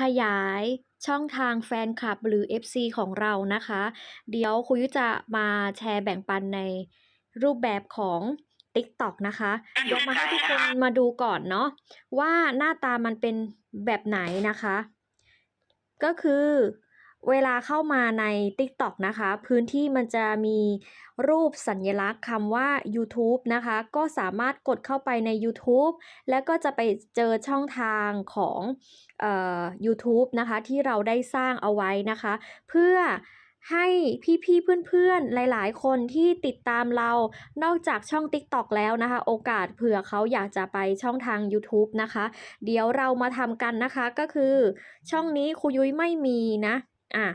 ขยายช่องทางแฟนคลับหรือ FC ของเรานะคะ เดี๋ยวคุยจะมาแชร์แบ่งปันในรูปแบบของ TikTok นะคะยกมาให้ทุกคนมาดูก่อนเนาะว่าหน้าตามันเป็นแบบไหนนะคะ ก็คือ เวลาเข้ามาใน TikTok นะคะ พื้นที่มันจะมีรูปสัญลักษณ์คำว่า YouTube นะคะ ก็สามารถกดเข้าไปใน YouTube แล้วก็จะไปเจอช่องทางของเอ่อ YouTube นะคะ ที่เราได้สร้างเอาไว้นะคะ เพื่อให้พี่ๆเพื่อนๆ หลายๆ คนที่ติดตามเรา นอกจากช่อง TikTok แล้วนะคะ โอกาสเผื่อเขาอยากจะไปช่องทาง YouTube นะคะ เดี๋ยวเรามาทำกันนะคะก็คือ ช่องนี้ครูยุ้ยไม่มีนะ อะ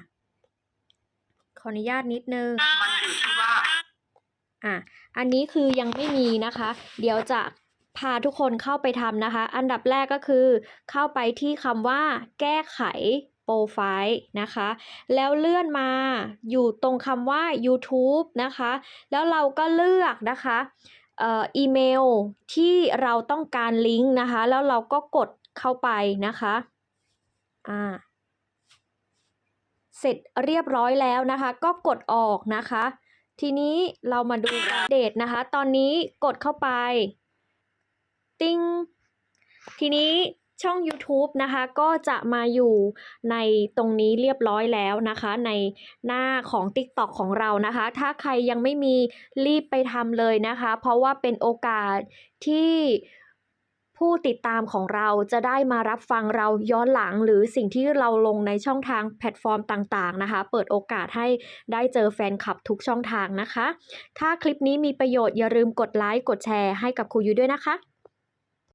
ขออนุญาตนิดนึงมันอยู่ที่ว่าอะอันนี้คือยังไม่มีนะคะ เดี๋ยวจะพาทุกคนเข้าไปทำนะคะ อันดับแรกก็คือ เข้าไปที่คำว่า แก้ไขโปรไฟล์นะคะ แล้วเลื่อนมาอยู่ตรงคำว่า YouTube นะคะ แล้วเราก็เลือกนะคะเอ่ออีเมลที่เราต้องการลิงก์นะคะ แล้วเราก็กดเข้าไปนะคะ อ่า เสร็จเรียบร้อยแล้วนะคะ ก็กดออกนะคะ ทีนี้เรามาดูอัปเดตนะคะ ตอนนี้กดเข้าไป ติ้งทีนี้ช่อง YouTube นะคะ ก็จะมาอยู่ในตรงนี้เรียบร้อยแล้วนะคะ ในหน้าของ TikTok ของเรานะคะ ถ้าใครยังไม่มีรีบไปทำเลยนะคะ เพราะว่าเป็นโอกาสที่ ผู้ติดตามของเราจะได้มารับฟังเราย้อนหลัง หรือสิ่งที่เราลงในช่องทางแพลตฟอร์มต่างๆนะคะ เปิดโอกาสให้ได้เจอแฟนคลับทุกช่องทางนะคะ ถ้าคลิปนี้มีประโยชน์อย่าลืมกดไลค์กดแชร์ให้กับครูยุ้ยด้วยนะคะ